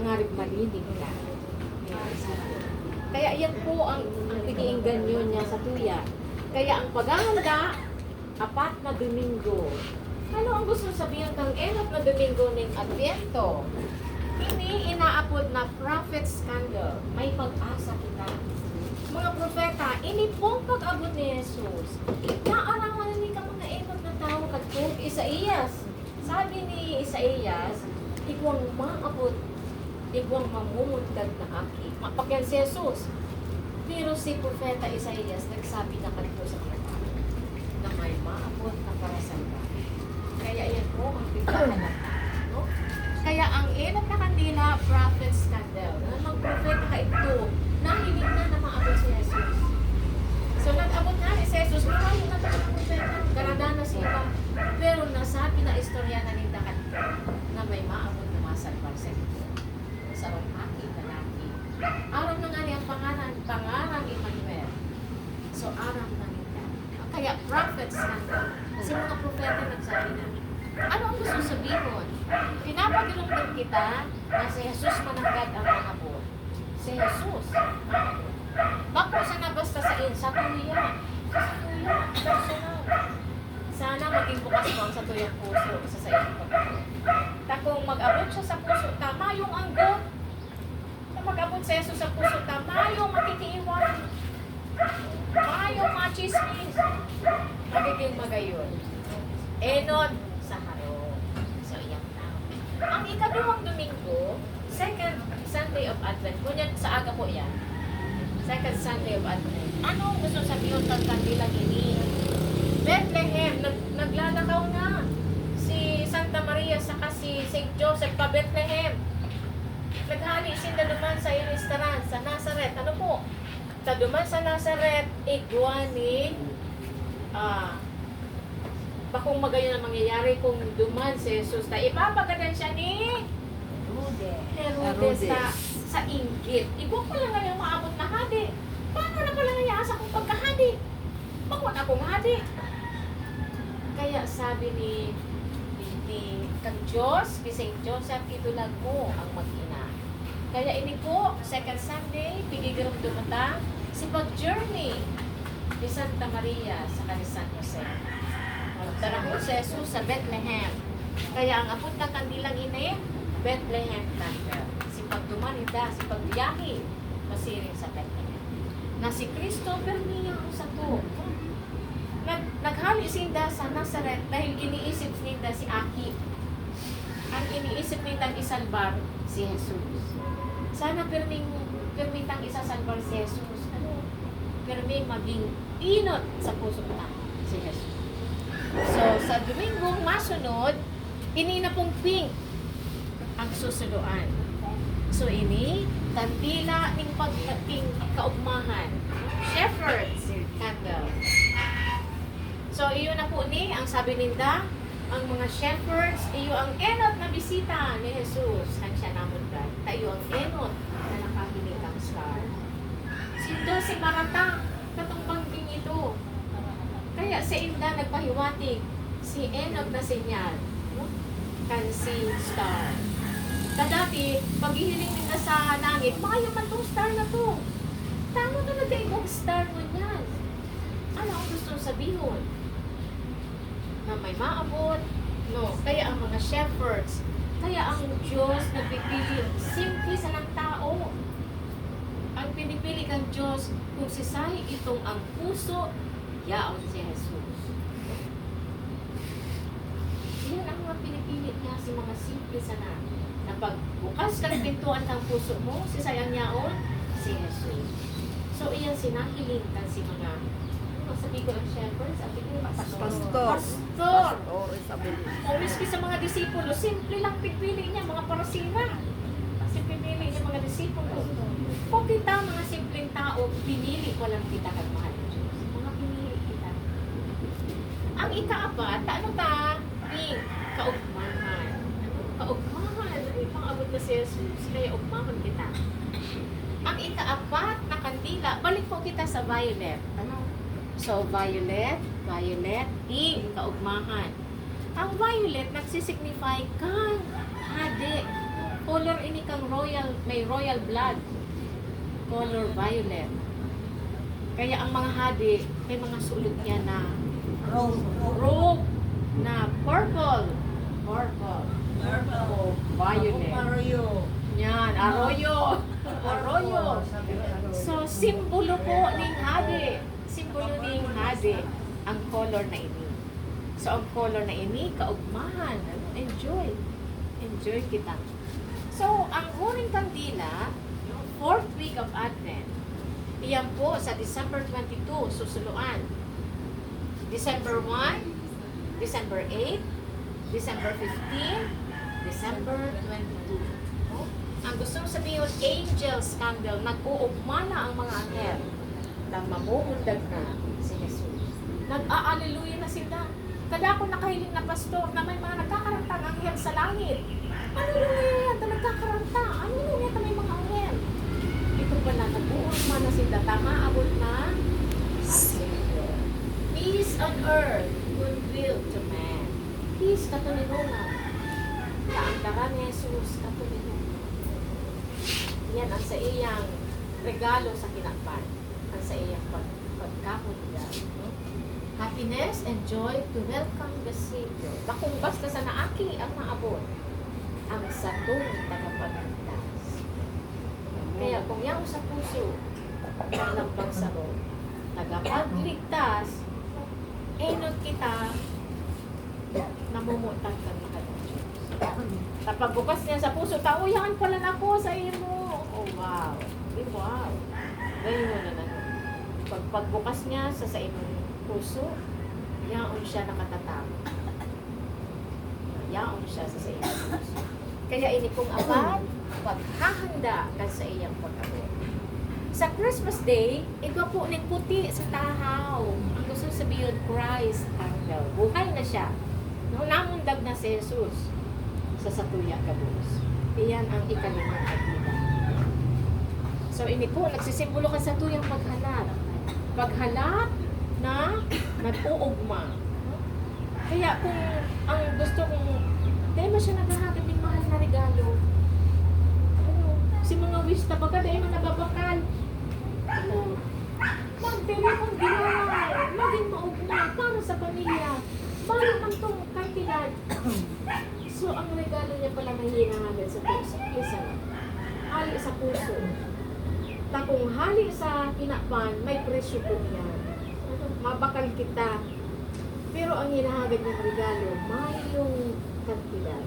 Tangarib malinig ka. Kaya yan po ang, ang iniinggan yun niya sa tuya. Kaya ang paghahanda, apat na Domingo. Ano ang gusto sabihin kang enot na Domingo ng Advento? Ini inaapod na prophet scandal. May pag-asa kita. Mga propeta, ini pong pag-abot ni Jesus. Naarawan ni ka mga enot na tao kadtong Isaías. Sabi ni Isaías, igwang maabot, igwang mamumuntad na aki. Mapakyan si Jesus. Pero si Propeta Isaías nagsabi na kanito sa tao na may maabot na parasan ka. Kaya yan po ang ng no? Kaya ang enot na kandila, prophet scandal. Na mag-propeta ka ito, nahilig na na maabot si Jesus. So nag-abot na si Jesus, marami na tayo ng propeta, garada na sila. Pero nasabi na istorya na ni Dakat na may maabot na masalbar sa ito. Sa rumaki, lalaki. Araw na nga niya ang pangalan, pangalan Emmanuel. So araw na nila. Kaya prophets scandal. Si mga propeta nagsabi na, ano ang gusto sabihin? Pinapagilunggan kita na si Jesus mananggad ang mga buwan. Si Jesus. Bako sa nabasta sa in, sa tuya. Sa tuya, personal. Sana maging bukas mo ang sa tuyang puso sa sa iyong. Takong mag-abot siya sa puso, tama yung anggot. Mag-abot sa Jesus sa puso, tama yung makitiiwan. Tama yung machismis. Magiging magayon. Enod sa haro. So, iyak na. Ang ikaduhang Domingo, second Sunday of Advent. Kunyan sa aga po yan. Second Sunday of Advent. Ano gusto sabihin ng kandilang ini? Bethlehem, nag, naglalakaw na. Si Santa Maria saka si St. Joseph pa Bethlehem. Naghali sila duman sa restaurant sa Nazareth. Ano po? Sa duman sa Nazareth, igwani, ah, bakong magayon ang mangyayari kung duman si Jesus na ipapagadan siya ni Herodes sa, sa inggit. Ibo ko lang ngayon maabot na hadi. Paano na pala ngayon sa kong pagkahadi? Bakit akong hadi? Kaya sabi ni ni kang Diyos, kay St. Joseph, itulag mo ang mag-ina. Kaya ini po, second Sunday, pigigirong dumata, si pag-journey ni Santa Maria sa San Jose. Tarahon si Jesus sa Bethlehem. Kaya ang apot na kandilang ina Bethlehem Temple. Si pagdumanida, si pagbiyahe, masiring sa Bethlehem. Na si Christopher niya ang sa to. Nag, naghali sinda sa Nazareth dahil iniisip ninda si Aki. Ang iniisip nindang isalbar si Jesus. Sana pirming pirmitang isasalbar si Jesus. Ano? Pirming maging inot sa puso ta si Jesus. So, sa Domingong masunod, ini na pong pink ang susuduan. So, ini, kandila ning pagkating kaugmahan. Shepherds candle. So, iyo na po ni, ang sabi ninda, ang mga shepherds, iyo ang enot na bisita ni Jesus. Ang siya ang enot na nakahinig ang star. Sindo si Marata, katong bangging ito. Kaya si Inda nagpahiwatig, si enot na senyal, no? kan si star. Kadati, paghihiling nila sa langit, maayo man tong star na to. Tama talaga yung star mo yan. Ano ang gusto sabihin? Na may maabot? No. Kaya ang mga shepherds, kaya ang Diyos nagpipili, simple sa ng tao. Ang pinipili kang Diyos, kung si Sahi itong ang puso, yaon si Jesus. Yan ang mga pinipili niya si mga simple sana. Na pag bukas ka ng pintuan ng puso mo, si sayang yaon, si Jesus. So, iyan sinahiling kan si mga ko ang shepherds, sabi ko pastor. Pastor. Pastor. Pastor. O miski sa mga disipulo, simple lang pipili niya, mga parasina. Kasi pinili niya mga disipulo. Kung kita, mga simpleng tao, pinili ko lang kita kag mahal ng Diyos. Mga pinili kita. Ang ikaapat, ano ta? Ping, kaugmahan. Ano? Kaugmahan. Ay, pang-abot na si Jesus. Kaya ugmahan kita. Ang ikaapat na kandila, balik po kita sa violet. So, violet, violet, ing, kaugmahan. Ang violet, nagsisignify kang hadi. color ini kang royal, may royal blood. Color violet. Kaya ang mga hadi, may mga sulot niya na Rose. robe na purple. Purple. O violet. Mario. Yan, arroyo. Arroyo. So, simbolo po ng hadi. Simbolo ng hadi ang color na ini. So, ang color na ini, kaugmahan. Ano? Enjoy. Enjoy kita. So, ang huling kandila, yung fourth week of Advent, iyan po sa December 22, susuluan. December 1, December 8, December 15, December 22. No? Ang gustong sabihin, angels candle, nag-uugmana ang mga anghel na mamumundag na si Jesus. Nag-aaliluya na sila. Kada ako nakahiling na pastor na may mga nagkakarantang anghel sa langit. Ano yan? Na nagkakaranta. Ano yan? May mga anghel. Ito pala, nag-uugmana sila. Tama, abot na. Peace on earth, goodwill to man. Peace, katulinungan. Kaandaran ni Jesus, katulinungan. Yan ang sa iyang regalo sa kinakpan. Ang sa iyang pag pagkakulya. No? Happiness and joy to welcome the Savior. Bakong basta sa naaki ang maabot ang satong tagapagligtas. Kaya kung yan sa puso, ang lampang saro, tagapagligtas, enot kita, namumutan ka na ng. Kapag bukas niya sa puso, tao yan pala na ako sa imo. Oh, wow. Wow. Ganyan na. Pag pagbukas niya sa sa imong puso, yaon siya nakatatama. Yaon siya sa sa imong puso. Kaya ini kong abad, paghahanda ka sa iyang pag-abot. Sa Christmas Day, ito po ng puti sa tahaw. Ang gusto sabihin, Christ candle. Buhay na siya. No, namundag na si Jesus sa Satuya Kabus. Iyan ang ikalimang kadila. So, ini po, nagsisimbolo ka sa tuyang paghalat. Paghalat na nag-uugma. Kaya kung ang gusto kong, dahil mo siya naghahatid ng mahal na regalo, ano, si mga wish na baga, dahil mo nababakal. Ano, magdiri mong ginawal, maging maugma para sa pamilya. Para man itong kantidad. so, ang regalo niya pala may hinahagan sa puso. Isa, hali sa puso. Takong hali sa kinakpan, may presyo po yan. Mabakal kita. Pero ang hinahagad ng regalo, mayroong kantidad.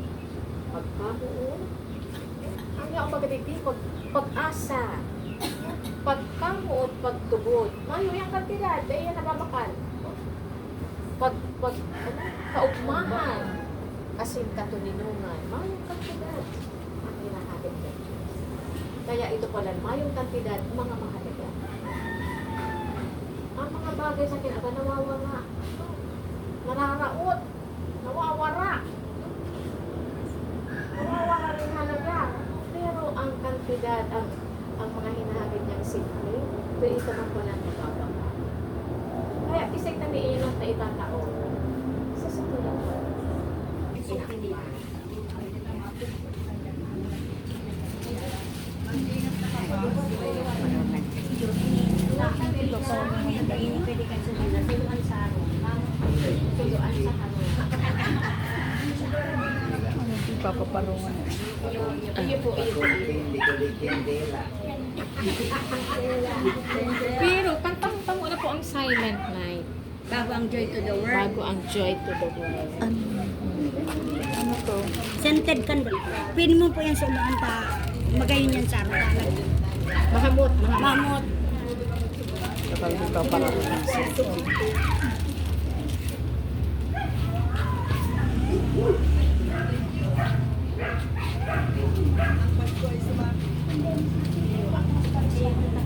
Pagkabuo, ang iyong magditi, pag, pag-asa, pagkamuot, pagtubod. Mayo yung kantidad, dahil yan nababakal. Pag, pag, ano, kaugmahan, asin katuninungan, mayong kantidad. Ang hinahagad Diyos. Kaya ito pala, mayong kantidad, mga mahalaga. Ang mga bagay sa kinaka, nawawala. Nararaot. Nawawara. Nawawala rin halaga. Pero ang kantidad, ang ang mga hinahagad niyang simple, pero ito man pala nabababa. Kaya isig na niinot na itatao. Sa satulang pa. Tuluan sa kanila. Papaparungan. Iyo po, iyo po. Pero, pantang mo na po ang silent night. Bago ang joy to the world. Bago ang joy to the world. Ano? Ano to? Scented candle. Pwede mo po yan sa umaan pa. Magayon yan sa araw. Mahamot, mahamot. Kapag papaparungan.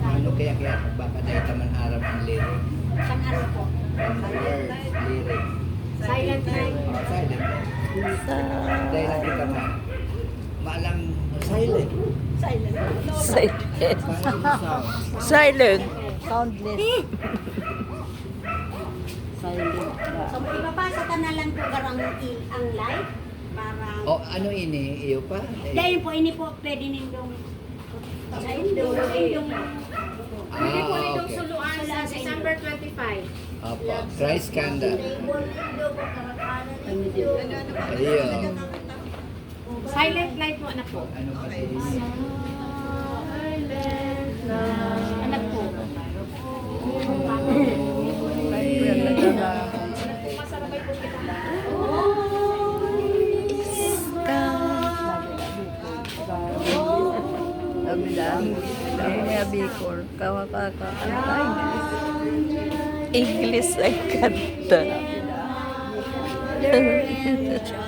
Ano kaya kaya baka dahil taman aram ang lirik? Isang araw po. Silent night. Oh, silent. Sa... Dahil nakita mo, maalang silent. Silent. Silent. Sound. Silent. Soundless. Silent. So, ipapasa ka na lang kung garang ang light. parang... O ano ini? Iyo pa? Dahil po, ini po, pwede nindong... Sa indong, indong... Pwede po Ah, nitong okay. suluan sa December 25. Opo. Christ candle. Ayun. Silent night mo, anak po. Ano kasi? English ay kanta.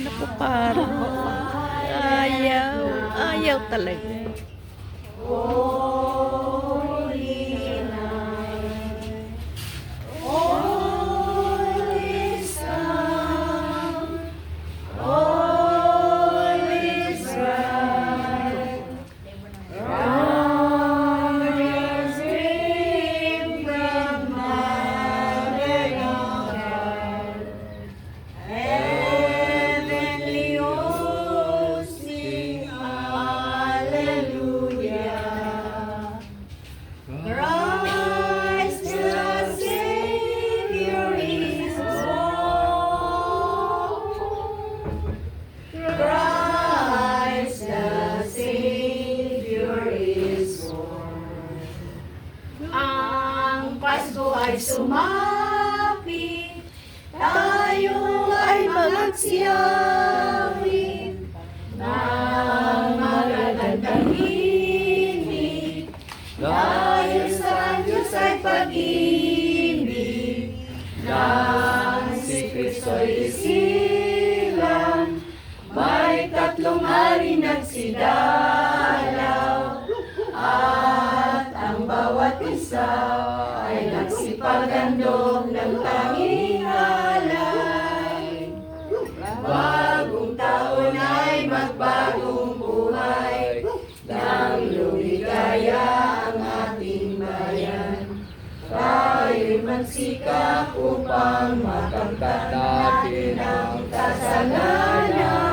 Tita na po paro. Ayaw. Ayaw talaga. Magsikap upang makamtan natin ang kasalanan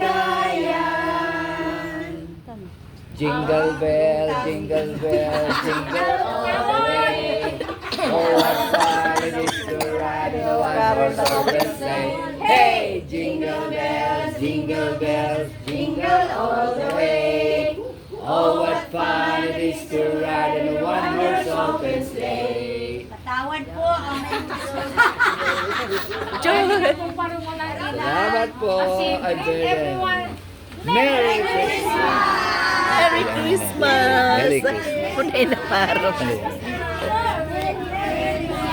ay Jingle bell, jingle bell, jingle all the way. Oh, what fun it is to ride in a one-horse open sleigh. Hey, jingle bells, jingle bells, jingle all the way. Oh, what fun it is to ride in a one-horse open sleigh. Patawad po ang Kung Salamat po, everyone. Merry Christmas! Merry Christmas! Merry Christmas. Punay na paro.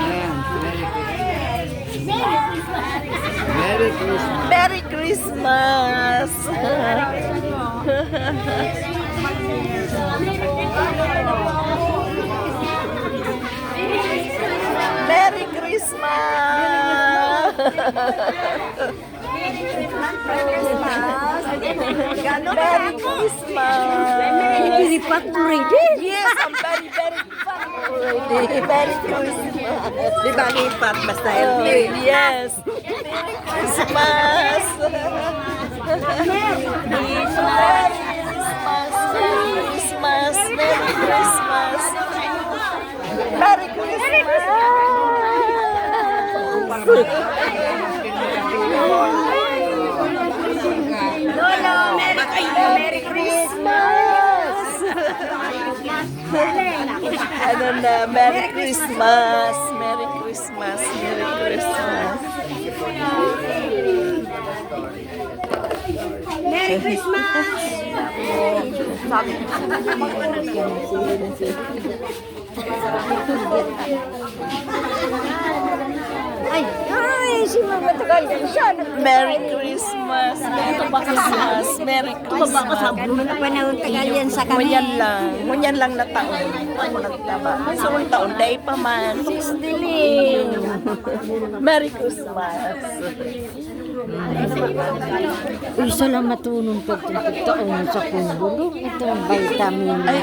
Ayan, Merry Christmas! Merry Christmas! Merry Christmas! Merry Christmas! Very paborito. Yes, I'm very, very. Merry Christmas. Lipat oh, Yes. Christmas. Christmas. Christmas. Merry Christmas. Merry Christmas. Merry, Christmas! ano na, Merry Christmas! Merry Christmas! Merry Christmas! Merry Christmas! Ay, ay, si Mama Tagal siya. Merry Christmas! Merry Christmas! Merry Christmas! Mga panahon tagal yan sa kami. Ngunyan lang. Ngunyan lang na taon. Ano nagtaba? So, ang taon, day pa man. Sis Diling. Merry Christmas. Uy, isa lang matulong pag taon sa kubo. Ito ang vitamin Ay,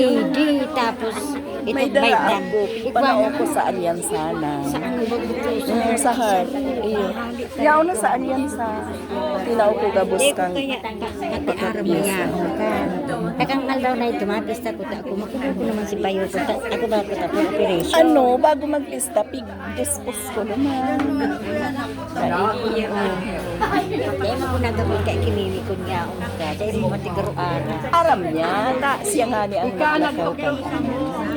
AD, tapos ito may dala ako. Panao ko sa. Saan ba ito? Mm, sa heart. Iyo. Yaw na sa Alyansa. Tinaw ko gabos kang. Ati araw mayahon ka. Takang daw na ito, mapista ko ta ako. Makuha ko naman si Bayo Ako ba ko ta for operation? Ano, bago magpista, pig dispose ko naman. Kaya mo na gawin kay kinili ko niya ako. Kaya mo matigaro ara. Aram niya, ta, siya nga ni ang naglakaw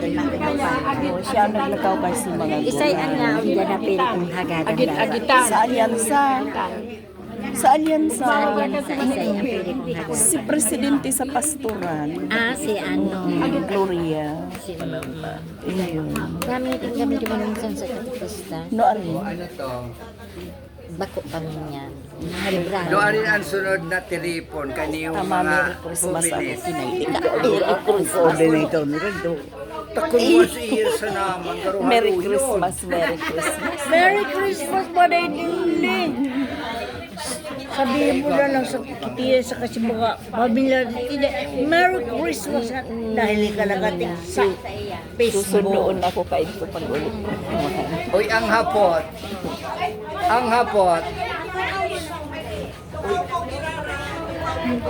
Oo, siya ang naglakaw kay si mga Isay ang nga ang dyan na pili kong hagadan. Sa Alyansa. Sa Alyansa. Yan sa isay ang pili kong hagadan. Si Presidente sa Pastoran. Ah, si ano. Gloria. Si Iyon. Gamitin kami di ba naman sa katipista? No, ano? Ano to? Bako kami. Halibrahan. Doon rin ang sunod na telefon kaniyong Tama, mga Merry Christmas pumilis. Ka. Merry Christmas. Coordinator ni rin do. Takon mo si iya sa naman. Merry. Christmas, Merry Christmas. Merry Christmas, Paday Dingling! Sabihin mo na lang sa kitiya sa kasi mga pamilya hindi. Merry Christmas at dahil ikalagating sa Susundoon ako kain ko pag ulit. Uy, ang hapot. Ang hapot.